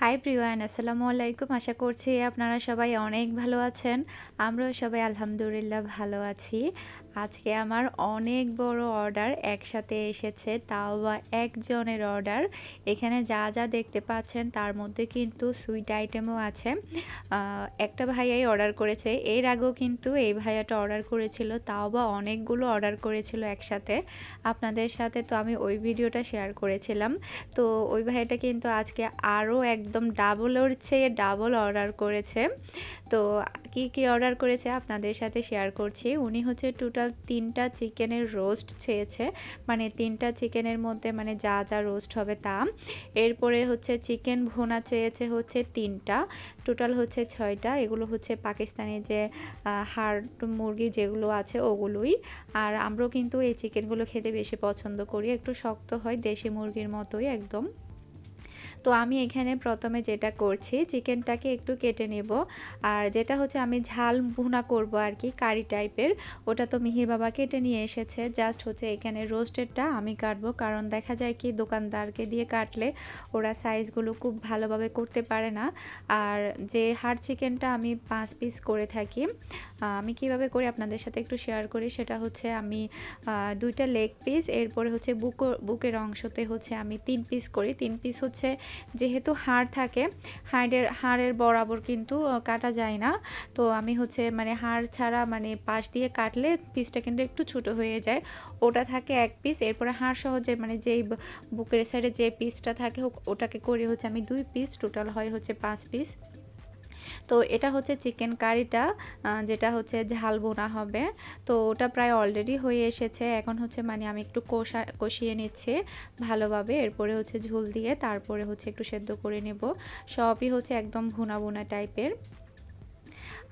High Priyan আসসালামু আলাইকুম আশা করছি আপনারা সবাই অনেক ভালো আছেন। আমরাও সবাই আলহামদুলিল্লাহ ভালো আছি। আজকে আমার অনেক বড় অর্ডার একসাথে এসেছে, তাও বা একজনের অর্ডার। এখানে যা যা দেখতে পাচ্ছেন তার মধ্যে কিন্তু সুইট আইটেমও আছে। একটা ভাইয়াই অর্ডার করেছে, এর আগেও কিন্তু এই ভাইয়াটা অর্ডার করেছিল, তাও বা অনেকগুলো অর্ডার করেছিল একসাথে। আপনাদের সাথে তো আমি ওই ভিডিওটা শেয়ার করেছিলাম। তো ওই ভাইয়াটা কিন্তু আজকে আরও একদম ডাবলের চেয়ে ডাবল অর্ডার করেছে। তো কি কি অর্ডার করেছে আপনাদের সাথে শেয়ার করছি? উনি হচ্ছে টোটাল তিনটা চিকেনের রোস্ট চেয়েছে। মানে তিনটা চিকেনের মধ্যে মানে যা যা রোস্ট হবে তা। এরপরে হচ্ছে চিকেন ভুনা চেয়েছে হচ্ছে তিনটা। টোটাল হচ্ছে ছয়টা। এগুলো হচ্ছে পাকিস্তানি যে হাড় মুরগি যেগুলো আছে ওগুলোই। আর আমরাও কিন্তু এই চিকেনগুলো খেতে বেশি পছন্দ করি। একটু শক্ত হয়, দেশি মুরগির মতোই একদম। তো আমি এখানে প্রথমে যেটা করছি, চিকেনটাকে একটু কেটে নেব। আর যেটা হচ্ছে আমি ঝাল ভুনা করব আর কি, কারি টাইপের, ওটা তো মিহির বাবা কেটে নিয়ে এসেছে। জাস্ট হচ্ছে এখানে রোস্টেডটা আমি কাটবো, কারণ দেখা যায় কি দোকানদারকে দিয়ে কাটলে ওরা সাইজগুলো খুব ভালোভাবে করতে পারে না। আর যে হার্ড চিকেনটা আমি পাঁচ পিস করে থাকি আমি কীভাবে করি আপনাদের সাথে একটু শেয়ার করি, সেটা হচ্ছে আমি দুইটা লেগ পিস, এরপরে হচ্ছে বুক, বুকের অংশতে হচ্ছে আমি তিন পিস করি। তিন পিস হচ্ছে যেহেতু হাড় থাকে, হাড়ের হাড়ের বরাবর কিন্তু কাটা যায় না। তো আমি হচ্ছে মানে হাড় ছাড়া মানে পাশ দিয়ে কাটলে পিসটা কিন্তু একটু ছোট হয়ে যায়। ওটা থাকে এক পিস এরপরে হাড় সহজে মানে যেই বুকের সাইডে যে পিসটা থাকে ওটাকে করে হচ্ছে আমি দুই পিস টোটাল হয় হচ্ছে পাঁচ পিস তো এটা হচ্ছে চিকেন কারিটা যেটা হচ্ছে ঝাল বোনা হবে। তো ওটা প্রায় অলরেডি হয়ে এসেছে। এখন হচ্ছে মানে আমি একটু কষা, কষিয়ে নিচ্ছে ভালোভাবে। এরপরে হচ্ছে ঝোল দিয়ে তারপরে হচ্ছে একটু সেদ্ধ করে নেব। সবই হচ্ছে একদম ভুনা ভুনা টাইপের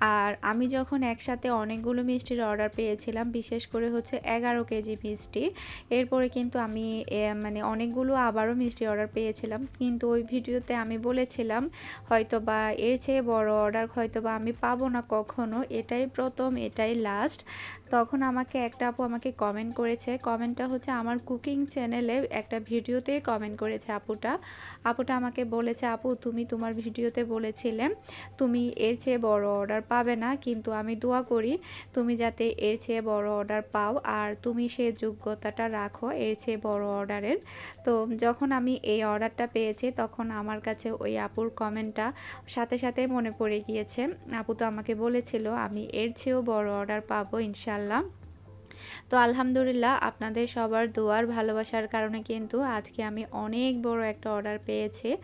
আর আমি যখন একসাথে অনেকগুলো মিষ্টির অর্ডার পেয়েছিলাম, বিশেষ করে হচ্ছে এগারো কেজি মিষ্টি, এরপরে কিন্তু আমি মানে অনেকগুলো আবারও মিষ্টি অর্ডার পেয়েছিলাম। কিন্তু ওই ভিডিওতে আমি বলেছিলাম হয়তো বা এর চেয়ে বড় অর্ডার হয়তো বা আমি পাবো না কখনো, এটাই প্রথম, এটাই লাস্ট তখন আমাকে একটা আপু আমাকে কমেন্ট করেছে। কমেন্টটা হচ্ছে আমার কুকিং চ্যানেলে একটা ভিডিওতে কমেন্ট করেছে আপুটা। আপুটা আমাকে বলেছে, আপু, তুমি তোমার ভিডিওতে বলেছিলে তুমি এর চেয়ে বড় অর্ডার পাবে না, কিন্তু আমি দোয়া করি তুমি যাতে এর চেয়ে বড় অর্ডার পাও আর তুমি সে যোগ্যতাটা রাখো এর চেয়ে বড় অর্ডারের তো যখন আমি এই অর্ডারটা পেয়েছি, তখন আমার কাছে ওই আপুর কমেন্টটা সাথে সাথে মনে পড়ে গিয়েছে। আপু তো আমাকে বলেছিল, আমি এর চেয়েও বড় অর্ডার পাবো ইনশাল্লাহ তো আলহামদুলিল্লাহ আপনাদের সবার দোয়ার ভালোবাসার কারণে কিন্তু আজকে আমি অনেক বড় একটা অর্ডার পেয়েছি।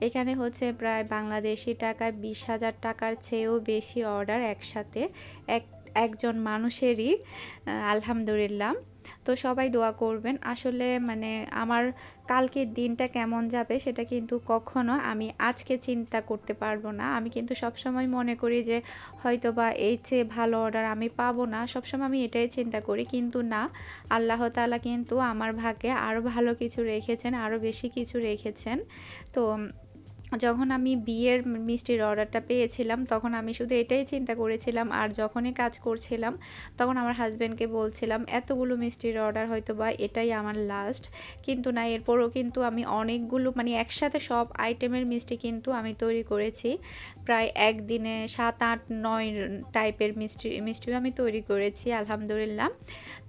এখানে হচ্ছে প্রায় বাংলাদেশি টাকায় বিশ হাজার টাকার চেয়েও বেশি অর্ডার একসাথে, এক, একজন মানুষেরই আলহামদুলিল্লাহ। তো সবাই দোয়া করবেন। আসলে মানে আমার কালকের দিনটা কেমন যাবে সেটা কিন্তু কখনো আমি আজকে চিন্তা করতে পারব না। আমি কিন্তু সবসময় মনে করি যে হয়তো বা এই চেয়ে ভালো অর্ডার আমি পাবো না। সবসময় আমি এটাই চিন্তা করি। কিন্তু না, আল্লাহ তালা কিন্তু আমার ভাগ্যে আরও ভালো কিছু রেখেছেন আরও বেশি কিছু রেখেছেন। তো যখন আমি বিয়ের মিষ্টির অর্ডারটা পেয়েছিলাম, তখন আমি শুধু এটাই চিন্তা করেছিলাম, আর যখনই কাজ করছিলাম, তখন আমার হাজব্যান্ডকে বলছিলাম, এতগুলো মিষ্টির অর্ডার হয়তো বা এটাই আমার লাস্ট কিন্তু না, এরপরও কিন্তু আমি অনেকগুলো মানে একসাথে সব আইটেমের মিষ্টি কিন্তু আমি তৈরি করেছি। প্রায় একদিনে সাত, আট, নয় টাইপের মিষ্টি, মিষ্টিও আমি তৈরি করেছি, আলহামদুলিল্লাহ।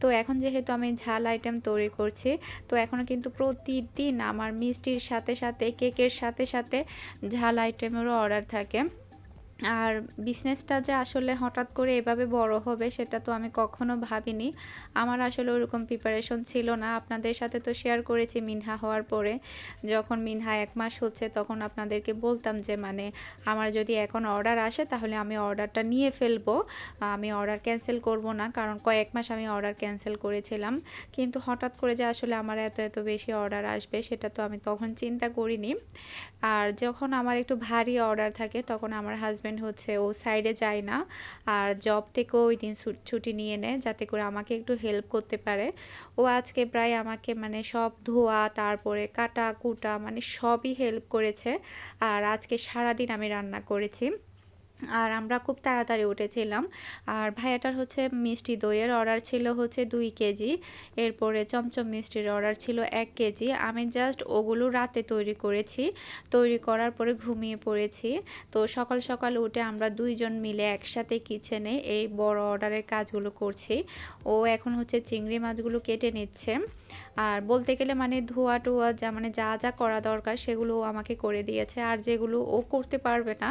তো এখন যেহেতু আমি ঝাল আইটেম তৈরি করছি, তো এখনও কিন্তু প্রতিদিন আমার মিষ্টির সাথে সাথে কেকের সাথে সাথে ঝাল আইটেমেরও অর্ডার থাকে। আর বিজনেসটা যে আসলে হঠাৎ করে এভাবে বড় হবে, সেটা তো আমি কখনো ভাবিনি। আমার আসলে ওরকম প্রিপারেশন ছিল না। আপনাদের সাথে তো শেয়ার করেছি মিনহা হওয়ার পরে। যখন মিনহা এক মাস হচ্ছে, তখন আপনাদেরকে বলতাম যে মানে আমার যদি এখন অর্ডার আসে, তাহলে আমি অর্ডারটা নিয়ে ফেলব। আমি অর্ডার ক্যান্সেল করব না। কারণ কয়েক মাস আমি অর্ডার ক্যান্সেল করেছিলাম। কিন্তু হঠাৎ করে যে আসলে আমার এত এত বেশি অর্ডার আসবে, সেটা তো আমি তখন চিন্তা করিনি। আর যখন আমার একটু ভারী অর্ডার থাকে, তখন আমার হাজব্যান্ড হাজব্যান্ড হচ্ছে ও সাইডে যায় না। আর জব থেকেও ওই দিন ছুটি নিয়ে নেয় যাতে করে আমাকে একটু হেল্প করতে পারে। ও আজকে প্রায় আমাকে মানে সব ধোয়া, তারপরে কাটা, কুটা মানে সবই হেল্প করেছে। আর আজকে সারাদিন আমি রান্না করেছি। আর আমরা খুব তাড়াতাড়ি উঠেছিলাম। আর ভাইয়াটার হচ্ছে মিষ্টি দইয়ের অর্ডার ছিল হচ্ছে দুই কেজি। এরপরে চমচম মিষ্টির অর্ডার ছিল এক কেজি। আমি জাস্ট ওগুলো রাতে তৈরি করেছি। তৈরি করার পরে ঘুমিয়ে পড়েছি। তো সকাল সকাল উঠে আমরা দুইজন মিলে একসাথে কিচেনে এই বড় অর্ডারের কাজগুলো করছি। ও এখন হচ্ছে চিংড়ি মাছগুলো কেটে নিচ্ছে। আর বলতে গেলে মানে ধোয়া টোয়া যা মানে যা যা করা দরকার সেগুলো আমাকে করে দিয়েছে। আর যেগুলো ও করতে পারবে না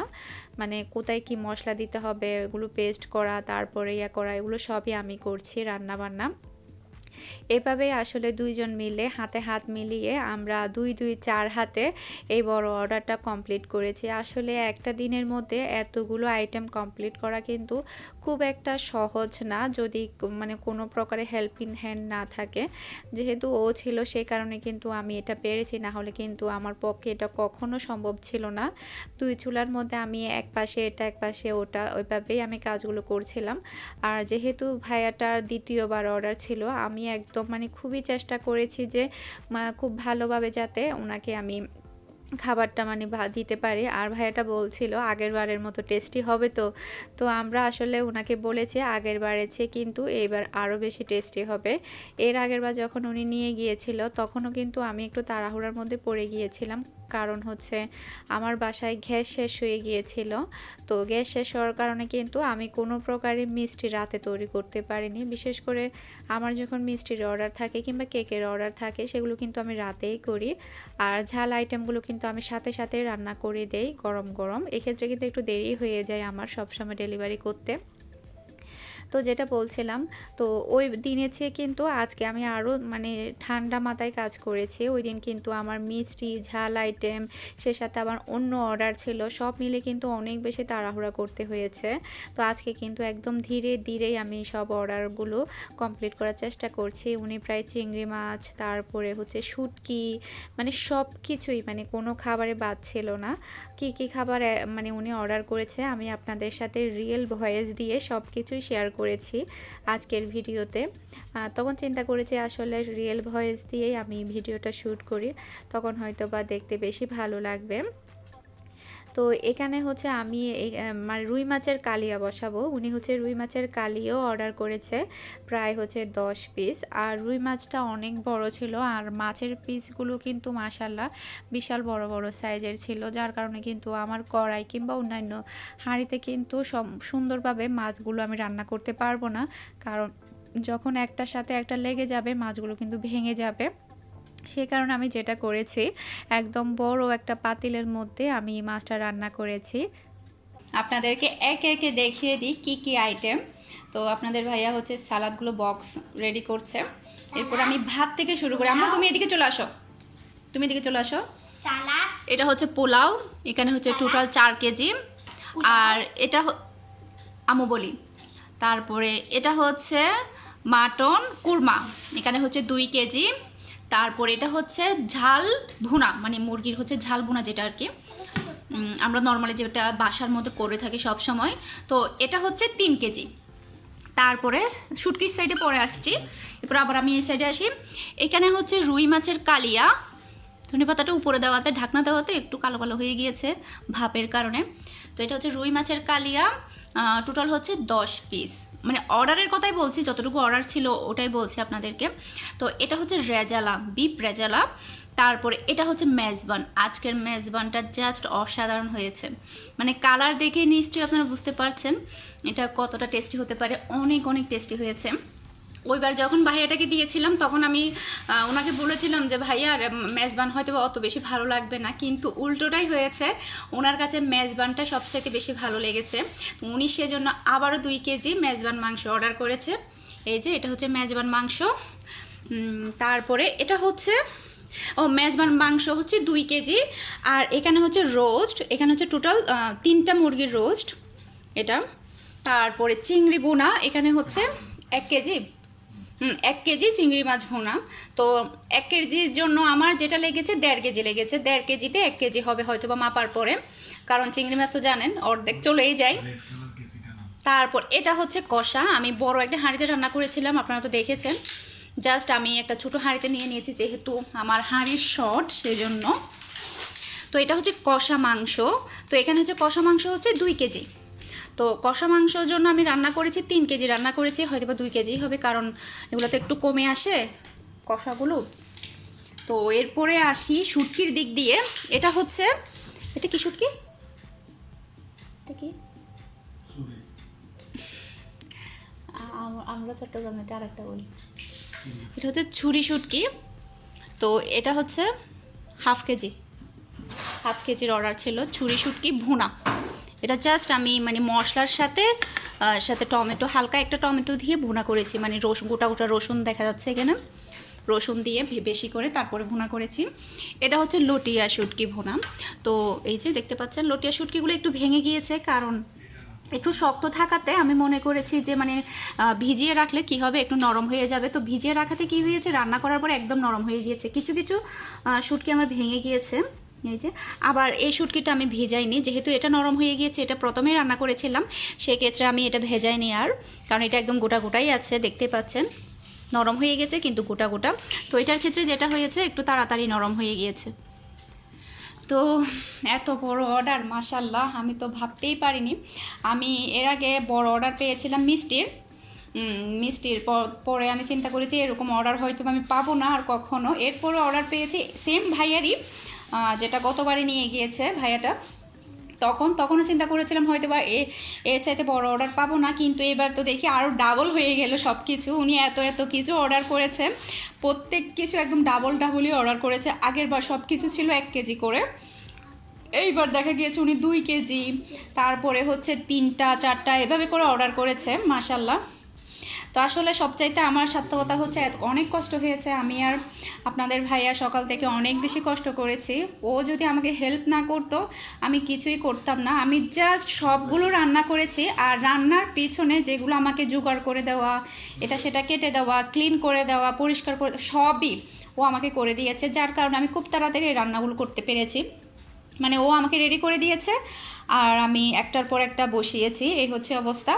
মানে কোথায় কি মশলা দিতে হবে, এগুলো পেস্ট করা, তারপরে ইয়া করা, এগুলো সবই আমি করছি রান্না বান্না এভাবেই আসলে দুইজন মিলে, হাতে হাত মিলিয়ে আমরা দুই দুই, চার হাতে এই বড় অর্ডারটা কমপ্লিট করেছি। আসলে একটা দিনের মধ্যে এতগুলো আইটেম কমপ্লিট করা কিন্তু খুব একটা সহজ না। যদি মানে কোনো প্রকারে হেল্পিং হ্যান্ড না থাকে, যেহেতু ও ছিল সেই কারণে কিন্তু আমি এটা পেরেছি। না হলে কিন্তু আমার পক্ষে এটা কখনো সম্ভব ছিল না। দুই চুলার মধ্যে আমি এক পাশে এটা, এক পাশে ওটা, ওইভাবেই আমি কাজগুলো করছিলাম। আর যেহেতু ভাইয়াটার দ্বিতীয়বার অর্ডার ছিল, আমি একদম মানে খুবই চেষ্টা করেছি যে খুব ভালোভাবে যাতে ওনাকে আমি খাবারটা মানে দিতে পারি। আর ভাইয়াটা বলছিল, আগের বারের মতো টেস্টি হবে তো। তো আমরা আসলে ওনাকে বলেছি, আগের বারের চেয়ে কিন্তু এইবার আরও বেশি টেস্টি হবে। এর আগের বার যখন উনি নিয়ে গিয়েছিল, তখনও কিন্তু আমি একটু তাড়াহুড়ার মধ্যে পড়ে গিয়েছিলাম। কারণ হচ্ছে আমার বাসায় গ্যাস শেষ হয়ে গিয়েছিল। তো গ্যাস শেষ হওয়ার কারণে কিন্তু আমি কোনো প্রকারের মিষ্টি রাতে তৈরি করতে পারিনি। বিশেষ করে আমার যখন মিষ্টির অর্ডার থাকে কিংবা কেকের অর্ডার থাকে, সেগুলো কিন্তু আমি রাতেই করি। আর ঝাল আইটেমগুলো কিন্তু আমি সাথে সাথে রান্না করে দেই গরম গরম। এক্ষেত্রে কিন্তু একটু দেরি হয়ে যায় আমার সবসময় ডেলিভারি করতে। তো যেটা বলছিলাম, তো ওই দিনের চেয়ে কিন্তু আজকে আমি আরও মানে ঠান্ডা মাথায় কাজ করেছি। ওই দিন কিন্তু আমার মিষ্টি, ঝাল আইটেম সে সাথে আবার অন্য অর্ডার ছিল, সব মিলে কিন্তু অনেক বেশি তাড়াহুড়া করতে হয়েছে। তো আজকে কিন্তু একদম ধীরে ধীরেই আমি সব অর্ডারগুলো কমপ্লিট করার চেষ্টা করছি। উনি প্রায় চিংড়ি মাছ, তারপরে হচ্ছে শুটকি মানে সব কিছুই মানে কোনো খাবারে বাদ ছিল না। কি কি খাবার মানে উনি অর্ডার করেছে, আমি আপনাদের সাথে রিয়েল ভয়েস দিয়ে সব কিছুই শেয়ার করেছি আজকের ভিডিওতে। তখন চিন্তা করেছি আসলে রিয়েল ভয়েস দিয়েই আমি ভিডিওটা শ্যুট করি। তখন হয়তো বা দেখতে বেশি ভালো লাগবে। তো এখানে হচ্ছে আমি মানে রুই মাছের কালিয়া বসাবো। উনি হচ্ছে রুই মাছের কালিও অর্ডার করেছে প্রায় হচ্ছে দশ পিস আর রুই মাছটা অনেক বড় ছিল আর মাছের পিসগুলো কিন্তু মাসাল্লাহ বিশাল বড় বড় সাইজের ছিল। যার কারণে কিন্তু আমার কড়াই কিংবা অন্যান্য হাঁড়িতে কিন্তু সুন্দরভাবে মাছগুলো আমি রান্না করতে পারব না। কারণ যখন একটার সাথে একটা লেগে যাবে, মাছগুলো কিন্তু ভেঙে যাবে। সে কারণে আমি যেটা করেছি একদম বড় একটা পাতিলের মধ্যে আমি মাছটা রান্না করেছি। আপনাদেরকে একে একে দেখিয়ে দিই কি কি আইটেম তো আপনাদের ভাইয়া হচ্ছে সালাদগুলো বক্স রেডি করছে। এরপর আমি ভাত থেকে শুরু করি। আমরা তুমি এদিকে চলে আসো। তুমি এদিকে চলে আসো। এটা হচ্ছে পোলাও এখানে হচ্ছে টোটাল চার কেজি আর এটা আমু বলি। তারপরে এটা হচ্ছে মাটন কুরমা। এখানে হচ্ছে দুই কেজি তারপর এটা হচ্ছে ঝাল ভুনা মানে মুরগির হচ্ছে ঝাল ভুনা যেটা আর কি। আমরা নর্মালি যেটা বাসার মধ্যে করে থাকি সব সময়। তো এটা হচ্ছে তিন কেজি। তারপরে শুটকির সাইডে পরে আসছি। এরপর আবার আমি এই সাইডে আসি। এখানে হচ্ছে রুই মাছের কালিয়া। ধনে পাতাটা উপরে দেওয়াতে, ঢাকনা দেওয়াতে একটু কালো কালো হয়ে গিয়েছে ভাপের কারণে। তো এটা হচ্ছে রুই মাছের কালিয়া। টোটাল হচ্ছে দশ পিস মানে অর্ডারের কথাই বলছি, যতটুকু অর্ডার ছিল ওটাই বলছি আপনাদেরকে। তো এটা হচ্ছে রেজালা, বিপ রেজালা। তারপরে এটা হচ্ছে মেজবান। আজকের মেজবানটা জাস্ট অসাধারণ হয়েছে। মানে কালার দেখে নিশ্চয়ই আপনারা বুঝতে পারছেন। এটা কতটা টেস্টি হতে পারে, অনেক অনেক টেস্টি হয়েছে। ওইবার যখন ভাইয়াটাকে দিয়েছিলাম, তখন আমি ওনাকে বলেছিলাম যে ভাইয়ার মেজবান হয়তো অত বেশি ভালো লাগবে না। কিন্তু উল্টোটাই হয়েছে, ওনার কাছে মেজবানটা সবচাইতে বেশি ভালো লেগেছে। উনি সেজন্য আবারও দুই কেজি মেজবান মাংস অর্ডার করেছে। এই যে, এটা হচ্ছে মেজবান মাংস। তারপরে এটা হচ্ছে, ও, মেজবান মাংস হচ্ছে দুই কেজি। আর এখানে হচ্ছে রোস্ট, এখানে হচ্ছে টোটাল তিনটা মুরগির রোস্ট। এটা, তারপরে চিংড়ি বোনা এখানে হচ্ছে এক কেজি। এক কেজি চিংড়ি মাছ ভোনা। তো এক কেজির জন্য আমার যেটা লেগেছে, দেড় কেজি লেগেছে। দেড় কেজিতে এক কেজি হবে হয়তো বা মাপার পরে। কারণ চিংড়ি মাছ তো জানেন, অর্ধেক চলেই যায়। তারপর এটা হচ্ছে কষা। আমি বড় একটা হাঁড়িতে রান্না করেছিলাম, আপনারা তো দেখেছেন। জাস্ট আমি একটা ছোটো হাঁড়িতে নিয়ে নিয়েছি, যেহেতু আমার হাঁড়ির শর্ট, সেজন্য। তো এটা হচ্ছে কষা মাংস। তো এখানে হচ্ছে কষা মাংস হচ্ছে দুই কেজি। তো কষা মাংসর জন্য আমি রান্না করেছি তিন কেজি রান্না করেছি হয়তো বা দুই কেজি হবে কারণ এগুলোতে একটু কমে আসে কষাগুলো। তো এরপরে আসি শুটকির দিক দিয়ে। এটা হচ্ছে এটা কি শুটকি? এটা কি? আমরা চট্টগ্রামে এটা আরেকটা বলি। এটা হচ্ছে ছুরি শুটকি। তো এটা হচ্ছে হাফ কেজি। হাফ কেজির অর্ডার ছিল ছুরি শুটকি ভুনা। এটা জাস্ট আমি মানে মশলার সাথে সাথে টমেটো, হালকা একটা টমেটো দিয়ে ভুনা করেছি। মানে রসুন, গোটা গোটা রসুন দেখা যাচ্ছে এখানে। রসুন দিয়ে বেশি করে তারপরে ভুনা করেছি। এটা হচ্ছে লটিয়া শুটকি ভুনা। তো এই যে দেখতে পাচ্ছেন, লটিয়া শুটকিগুলো একটু ভেঙে গিয়েছে কারণ একটু শক্ত থাকাতে আমি মনে করেছি যে মানে ভিজিয়ে রাখলে কি হবে, একটু নরম হয়ে যাবে। তো ভিজিয়ে রাখাতে কি হয়েছে, রান্না করার পর একদম নরম হয়ে গিয়েছে। কিছু কিছু শুটকি আমার ভেঙে গিয়েছে। এই যে, আবার এই শুটকিটা আমি ভেজাইনি, যেহেতু এটা নরম হয়ে গিয়েছে, এটা প্রথমেই রান্না করেছিলাম, সেক্ষেত্রে আমি এটা ভেজাইনি আর, কারণ এটা একদম গোটা গোটাই আছে, দেখতে পাচ্ছেন। নরম হয়ে গেছে, কিন্তু গোটা গোটা। তো এটার ক্ষেত্রে যেটা হয়েছে, একটু তাড়াতাড়ি নরম হয়ে গিয়েছে। তো এত বড় অর্ডার মাসাল্লাহ আমি তো ভাবতেই পারিনি। আমি এর আগে বড় অর্ডার পেয়েছিলাম মিষ্টির মিষ্টির পরে আমি চিন্তা করেছি, এরকম অর্ডার হয়তো আমি পাবো না আর কখনো। এরপরে অর্ডার পেয়েছি সেম ভাইয়ারই। যেটা গতবারই নিয়ে গিয়েছে ভাইয়াটা, তখন, তখনও চিন্তা করেছিলাম হয়তো বা এ, এর চাইতে বড় অর্ডার পাবো না, কিন্তু এবার তো দেখি আরও ডাবল হয়ে গেল সব কিছু উনি এত এত কিছু অর্ডার করেছে। প্রত্যেক কিছু একদম ডাবল ডাবলই অর্ডার করেছে। আগের বার সব কিছু ছিল এক কেজি করে। এইবার দেখা গিয়েছে উনি দুই কেজি। তারপরে হচ্ছে তিনটা, চারটা, এভাবে করে অর্ডার করেছে মাসাল্লাহ তো আসলে সবচাইতে আমার সার্থকতা হচ্ছে অনেক কষ্ট হয়েছে। আমি আর আপনাদের ভাইয়া সকাল থেকে অনেক বেশি কষ্ট করেছি। ও যদি আমাকে হেল্প না করতো, আমি কিছুই করতাম না। আমি জাস্ট সবগুলো রান্না করেছি আর রান্নার পিছনে যেগুলো আমাকে জোগাড় করে দেওয়া, এটা সেটা কেটে দেওয়া ক্লিন করে দেওয়া, পরিষ্কার করে, সবই ও আমাকে করে দিয়েছে। যার কারণে আমি খুব তাড়াতাড়ি রান্নাগুলো করতে পেরেছি। মানে ও আমাকে রেডি করে দিয়েছে আর আমি একটার পর একটা বসিয়েছি। এই হচ্ছে অবস্থা।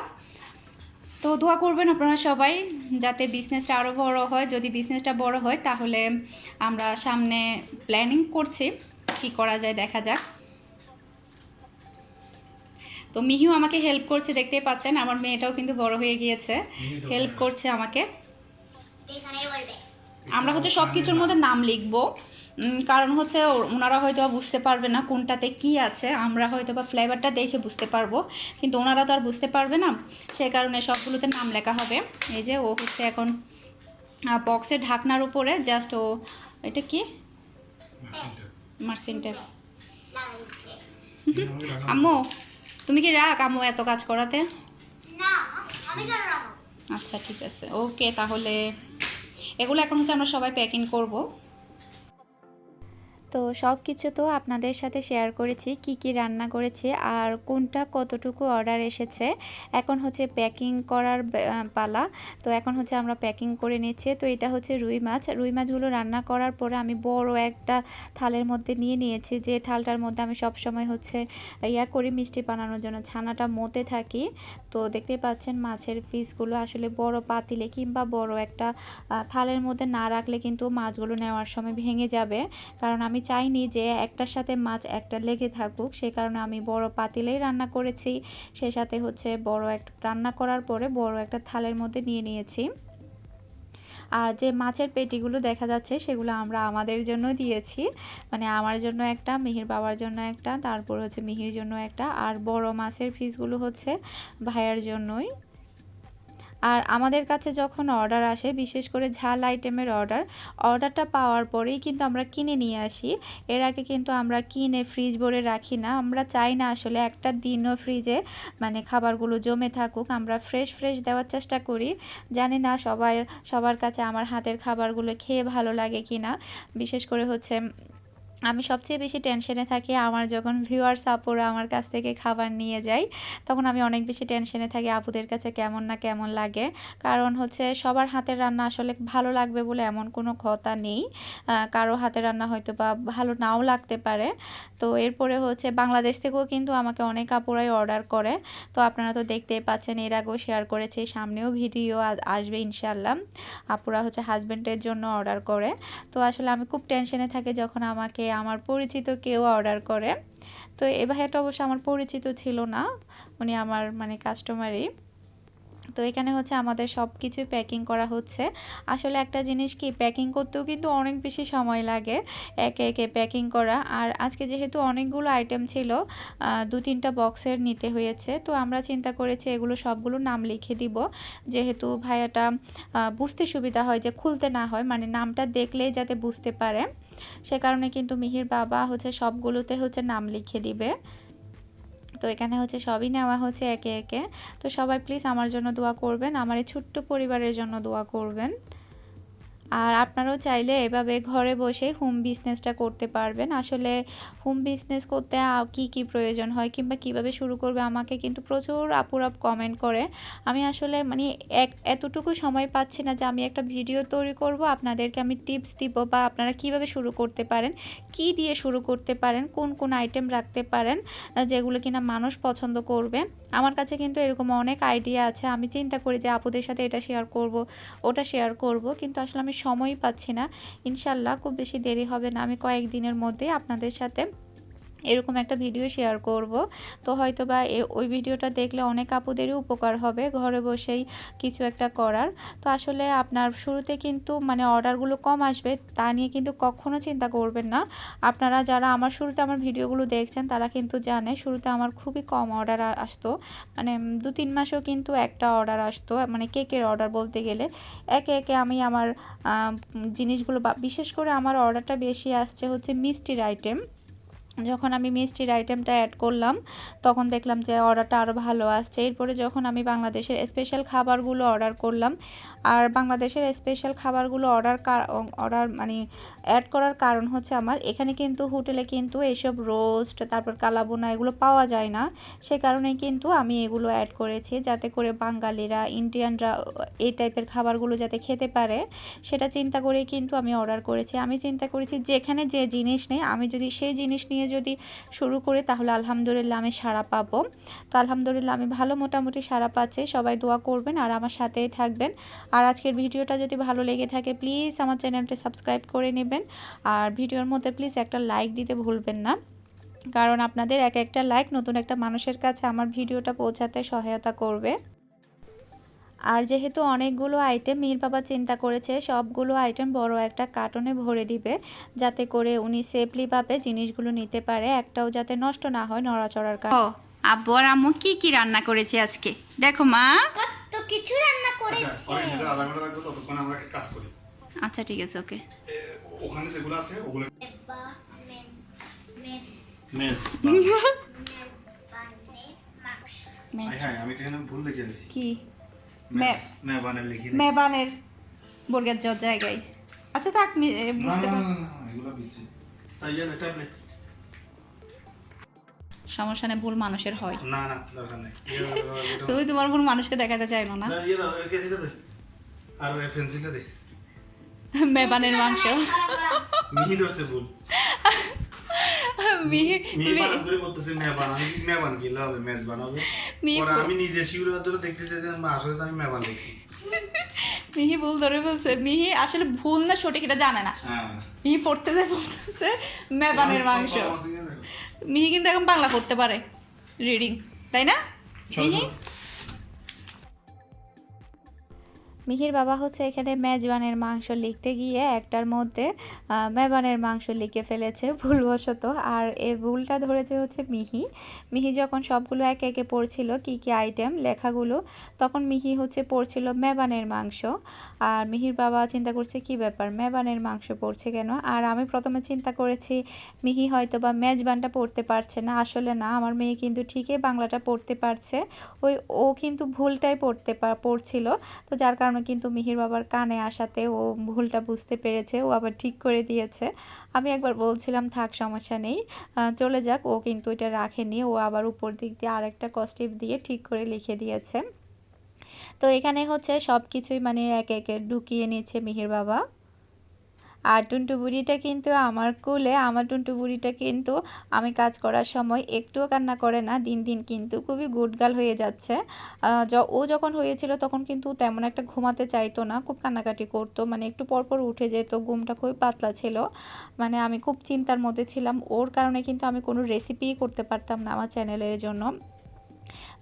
তো দোয়া করবেন আপনারা সবাই যাতে বিজনেসটা আরও বড় হয়। যদি বিজনেসটা বড় হয় তাহলে আমরা সামনে প্ল্যানিং করছি। কি করা যায় দেখা যাক। তো মিহিও আমাকে হেল্প করছে দেখতেই পাচ্ছেন। আমার মেয়েটাও কিন্তু বড় হয়ে গিয়েছে। হেল্প করছে আমাকে। আমরা হচ্ছে সব কিছুর মধ্যে নাম লিখব। কারণ হচ্ছে ও- ওনারা হয়তো বা বুঝতে পারবে না কোনটাতে কি আছে। আমরা হয়তো বা ফ্লেভারটা দেখে বুঝতে পারব। কিন্তু ওনারা তো আর বুঝতে পারবে না। সে কারণে সবগুলোতে নাম লেখা হবে। এই যে ও হচ্ছে এখন বক্সের ঢাকনার উপরে জাস্ট ও এটা কি? মার্সিনটেপ লাগাইছে আম্মু তুমি কি রাখ আম্মু এত কাজ করাতে? আচ্ছা ঠিক আছে। ওকে তাহলে এগুলো এখন হচ্ছে আমরা সবাই প্যাকিং করব। তো সব কিছু তো আপনাদের সাথে শেয়ার করেছি, কি কি রান্না করেছি আর কোনটা কতটুকু অর্ডার এসেছে। এখন হচ্ছে প্যাকিং করার পালা। তো এখন হচ্ছে আমরা প্যাকিং করে নিচ্ছি। তো এটা হচ্ছে রুই মাছ। রুই মাছগুলো রান্না করার পরে আমি বড় একটা থালের মধ্যে নিয়ে নিয়েছি। যে থালটার মধ্যে আমি সব সময় হচ্ছে ইয়া করি মিষ্টি বানানোর জন্য, ছানাটা মতে থাকি। তো দেখতে পাচ্ছেন মাছের পিসগুলো আসলে বড় পাতিলে কিংবা বড় একটা থালের মধ্যে না রাখলে কিন্তু মাছগুলো নেওয়ার সময় ভেঙে যাবে। কারণ আমি চাইনি যে একটার সাথে মাছ একটা লেগে থাকুক সেই কারণে আমি বড় পাতিলেই রান্না করেছি। সেই সাথে হচ্ছে বড় একটা রান্না করার পরে বড় একটা থালের মধ্যে নিয়ে নিয়েছি। আর যে মাছের পেটিগুলো দেখা যাচ্ছে, সেগুলো আমরা আমাদের জন্য দিয়েছি। মানে আমার জন্য একটা, মিহির বাবার জন্য একটা, তারপর হচ্ছে মিহির জন্য একটা, আর বড় মাছের ফিসগুলো হচ্ছে ভাইয়ার জন্যই। আর আমাদের কাছে যখন অর্ডার আসে, বিশেষ করে ঝাল আইটেমের অর্ডার অর্ডারটা পাওয়ার পরেই কিন্তু আমরা কিনে নিয়ে আসি। এর আগে কিন্তু আমরা কিনে ফ্রিজ ভরে রাখি না। আমরা চাই না আসলে একটা দিনও ফ্রিজে মানে খাবারগুলো জমে থাকুক। আমরা ফ্রেশ ফ্রেশ দেওয়ার চেষ্টা করি। জানি না সবাই, সবার কাছে আমার হাতের খাবারগুলো খেয়ে ভালো লাগে কি না বিশেষ করে হচ্ছে আমি সবচেয়ে বেশি টেনশনে থাকি আমার যখন ভিউয়ার্স আপুরা আমার কাছ থেকে খাবার নিয়ে যায়, তখন আমি অনেক বেশি টেনশনে থাকি আপুদের কাছে কেমন না কেমন লাগে। কারণ হচ্ছে সবার হাতের রান্না আসলে ভালো লাগবে বলে এমন কোনো কথা নেই। কারও হাতের রান্না হয়তো বা ভালো নাও লাগতে পারে। তো এরপরে হচ্ছে বাংলাদেশ থেকেও কিন্তু আমাকে অনেক আপুরাই অর্ডার করে। তো আপনারা তো দেখতেই পাচ্ছেন, এর আগেও শেয়ার করেছি, সামনেও ভিডিও আসবে ইনশাল্লাহ আপুরা হচ্ছে হাজব্যান্ডের জন্য অর্ডার করে। তো আসলে আমি খুব টেনশনে থাকি যখন আমাকে আমার পরিচিত কেউ অর্ডার করে। তো এ ভাইয়াটা অবশ্য আমার পরিচিত ছিল না, উনি আমার মানে কাস্টমারই। তো এখানে হচ্ছে আমাদের সব কিছুই প্যাকিং করা হচ্ছে। আসলে একটা জিনিস কি, প্যাকিং করতেও কিন্তু অনেক বেশি সময় লাগে একে একে প্যাকিং করা। আর আজকে যেহেতু অনেকগুলো আইটেম ছিল দু তিনটা বক্সের নিতে হয়েছে। তো আমরা চিন্তা করেছি এগুলো সবগুলো নাম লিখে দিব। যেহেতু ভাইয়াটা বুঝতে সুবিধা হয় যে খুলতে না হয় মানে নামটা দেখলেই যাতে বুঝতে পারে। সে কারণে কিন্তু মিহির বাবা হচ্ছে সবগুলোতে হচ্ছে নাম লিখে দিবে। তো এখানে হচ্ছে সবই নেওয়া হচ্ছে একে একে। তো সবাই প্লিজ আমার জন্য দোয়া করবেন, আমার এই ছোট্ট পরিবারের জন্য দোয়া করবেন। আর আপনারাও চাইলে এভাবে ঘরে বসে হোম বিজনেসটা করতে পারবেন। আসলে হোম বিজনেস করতে কি কি প্রয়োজন হয় কিংবা কীভাবে শুরু করবে আমাকে কিন্তু প্রচুর আপুরাপ কমেন্ট করে। আমি আসলে মানে এক এতটুকু সময় পাচ্ছি না যে আমি একটা ভিডিও তৈরি করব, আপনাদেরকে আমি টিপস দিব বা আপনারা কীভাবে শুরু করতে পারেন, কি দিয়ে শুরু করতে পারেন, কোন কোন আইটেম রাখতে পারেন যেগুলো কিনা মানুষ পছন্দ করবে। আমার কাছে কিন্তু এরকম অনেক আইডিয়া আছে। আমি চিন্তা করি যে আপুদের সাথে এটা শেয়ার করব, ওটা শেয়ার করব। কিন্তু আসলে আমি সময়ই পাচ্ছি না। ইনশাল্লাহ খুব বেশি দেরি হবে না। আমি কয়েকদিনের মধ্যে আপনাদের সাথে এরকম একটা ভিডিও শেয়ার করব। তো হয়তো বা ওই ভিডিওটা দেখলে অনেক আপুদেরই উপকার হবে ঘরে বসেই কিছু একটা করার। তো আসলে আপনার শুরুতে কিন্তু মানে অর্ডারগুলো কম আসবে, তা নিয়ে কিন্তু কখনো চিন্তা করবেন না। আপনারা যারা আমার শুরুতে আমার ভিডিওগুলো দেখছেন, তারা কিন্তু জানে শুরুতে আমার খুবই কম অর্ডার আসতো। মানে দু, তিন মাসেও কিন্তু একটা অর্ডার আসতো মানে কেকের অর্ডার বলতে গেলে। একে একে আমি আমার জিনিসগুলো বিশেষ করে আমার অর্ডারটা বেশি আসছে হচ্ছে মিষ্টির আইটেম যখন আমি মিষ্টির আইটেমটা অ্যাড করলাম, তখন দেখলাম যে অর্ডারটা আরও ভালো আসছে। এরপরে যখন আমি বাংলাদেশের স্পেশাল খাবারগুলো অর্ডার করলাম, আর বাংলাদেশের স্পেশাল খাবারগুলো অর্ডার অর্ডার মানে অ্যাড করার কারণ হচ্ছে আমার, এখানে কিন্তু হোটেলে কিন্তু এইসব রোস্ট তারপর কালাবোনা এগুলো পাওয়া যায় না। সে কারণে কিন্তু আমি এগুলো অ্যাড করেছি যাতে করে বাঙালিরা ইন্ডিয়ানরা এই টাইপের খাবারগুলো যাতে খেতে পারে। সেটা চিন্তা করে কিন্তু আমি অর্ডার করেছি। আমি চিন্তা করেছি যেখানে যে জিনিস নেই, আমি যদি সেই জিনিস নিয়ে যদি শুরু করি, তাহলে আলহামদুলিল্লাহ আমি সাড়া পাবো। তো আলহামদুলিল্লাহ আমি ভালো মোটামুটি সাড়া পাচ্ছি। সবাই দোয়া করবেন আর আমার সাথেই থাকবেন। আর আজকের ভিডিওটা যদি ভালো লেগে থাকে প্লিজ আমার চ্যানেলটা সাবস্ক্রাইব করে নেবেন। আর ভিডিওর মধ্যে প্লিজ একটা লাইক দিতে ভুলবেন না। কারণ আপনাদের এক একটা লাইক নতুন একটা মানুষের কাছে আমার ভিডিওটা পৌঁছাতে সহায়তা করবে। আর যেহেতু অনেকগুলো আইটেম মিহির বাবা চিন্তা করেছে সবগুলো আইটেম বড় একটা কার্টনে ভরে দিবে যাতে করে উনি সেফলিভাবে জিনিসগুলো নিতে পারে একটাও যাতে নষ্ট না হয় নড়াচড়ার ও কারণে আব্বু আর আম্মু কি কি রান্না করেছে আজকে? দেখো মা। কত কিছু রান্না আচ্ছা করেছে আধা ঘণ্টা রাখব ততক্ষণ আমরা একটা কাজ করি। আচ্ছা ঠিক আছে ওকে। ওখানে যেগুলো আছে ওগুলো মেস। মাংস। আমি এখানে ভুল লিখে দিয়েছি কি? মেবানের বর্গের জ জায়গায়। আচ্ছা থাক বুঝতে না পার না, না, না, এগুলো বিসি সাইয়াল ট্যাবলেট সমস্যা নেই ভুল মানুষের হয়। না না দরকার নেই। ইয়ে, তুমি তোমার ভুল মানুষকে দেখাতে চাইলো না? ইয়ে আর ওই পেন্সিলটা দে। মেবানের মাংস। মিহি ধরছে ভুল। আমি কি মেবান কি হবে মেস বানাবে? মিহি ভুল- নিজে শিউর ধরে দেখতেছি আসলে তো আমি মেবান দেখছি মিহি ভুল ধরে বলছে। মিহি আসলে ভুল না সঠিক এটা জানে না। হ্যাঁ। মিহি পড়তে যায় বলতেছে মেবানের মাংস। মিহি কিন্তু এখন বাংলা পড়তে পারে রিডিং তাই না? মিহি? মিহির বাবা হচ্ছে এখানে মেজবানের মাংস লিখতে গিয়ে একটার মধ্যে মেবানের মাংস লিখে ফেলেছে ভুলবশত। আর এই ভুলটা ধরেছে হচ্ছে মিহি। মিহি যখন সবগুলো একে একে পড়ছিল কি কি আইটেম লেখাগুলো, তখন মিহি হচ্ছে পড়ছিল মেবানের মাংস। আর মিহির বাবা চিন্তা করছে, কি ব্যাপার? মেবানের মাংস পড়ছে কেন? আর আমি প্রথমে চিন্তা করেছি, মিহি হয়তো বা মেজবানটা পড়তে পারছে না। আসলে না, আমার মেয়ে কিন্তু ঠিকই বাংলাটা পড়তে পারছে। ওই, ও কিন্তু ভুলটাই পড়তে পড়ছিল। তো যার কারণে কিন্তু মিহির বাবার কানে আসাতে ও ভুলটা বুঝতে পেরেছে, ও আবার ঠিক করে দিয়েছে। আমি একবার বলছিলাম, থাক, সমস্যা নেই চলে যাক। ও কিন্তু এটা রাখেনি, ও আবার উপর দিক দিয়ে আরেকটা কস্টিপ দিয়ে ঠিক করে লিখে দিয়েছে। তো এখানে হচ্ছে সব কিছুই মানে একে একে ঢুকিয়ে নিয়েছে মিহির বাবা। আর টুনটু বুড়িটা কিন্তু আমার কোলে, আমার টুনটু বুড়িটা কিন্তু আমি কাজ করার সময় একটুও কান্না করে না, দিন দিন কিন্তু খুবই গুডগাল হয়ে যাচ্ছে। ও যখন হয়েছিল তখন কিন্তু তেমন একটা ঘুমাতে চাইতো না, খুব কান্নাকাটি করতো মানে একটু পরপর উঠে যেত, ঘুমটা খুবই পাতলা ছিল। মানে আমি খুব চিন্তার মধ্যে ছিলাম, ওর কারণে কিন্তু আমি কোনো রেসিপিই করতে পারতাম না আমার চ্যানেলের জন্য।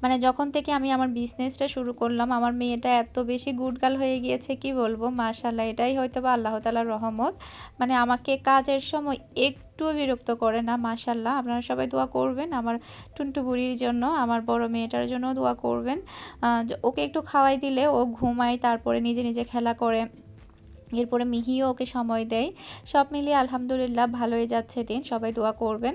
মানে যখন থেকে আমি আমার বিজনেসটা শুরু করলাম, আমার মেয়েটা এত বেশি গুডগাল হয়ে গিয়েছে, কি বলব? মাশাল্লাহ এটাই হয়তো বা আল্লাহ তালার রহমত। মানে আমাকে কাজের সময় একটুও বিরক্ত করে না মাশাল্লাহ আপনারা সবাই দোয়া করবেন, আমার টুনটু বুড়ির জন্য, আমার বড় মেয়েটার জন্য দোয়া করবেন। ওকে একটু খাওয়াই দিলে ও ঘুমায়, তারপরে নিজে নিজে খেলা করে, এরপরে মিহিও ওকে সময় দেয়। সব মিলিয়ে আলহামদুলিল্লাহ, ভালোই যাচ্ছে দিন, সবাই দোয়া করবেন।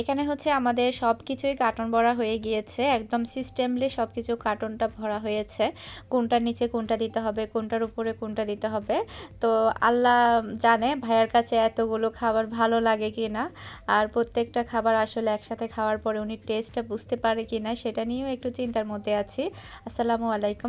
এখানে হচ্ছে আমাদের সব কিছুই কার্টন ভরা হয়ে গিয়েছে, একদম সিস্টেমলি সব কিছু কার্টনটা ভরা হয়েছে। কোনটার নিচে কোনটা দিতে হবে, কোনটার উপরে কোনটা দিতে হবে। তো আল্লাহ জানে ভাইয়ার কাছে এতগুলো খাবার ভালো লাগে কি না আর প্রত্যেকটা খাবার আসলে একসাথে খাওয়ার পরে উনি টেস্টটা বুঝতে পারে কি না সেটা নিয়েও একটু চিন্তার মধ্যে আছি। আসসালামু আলাইকুম।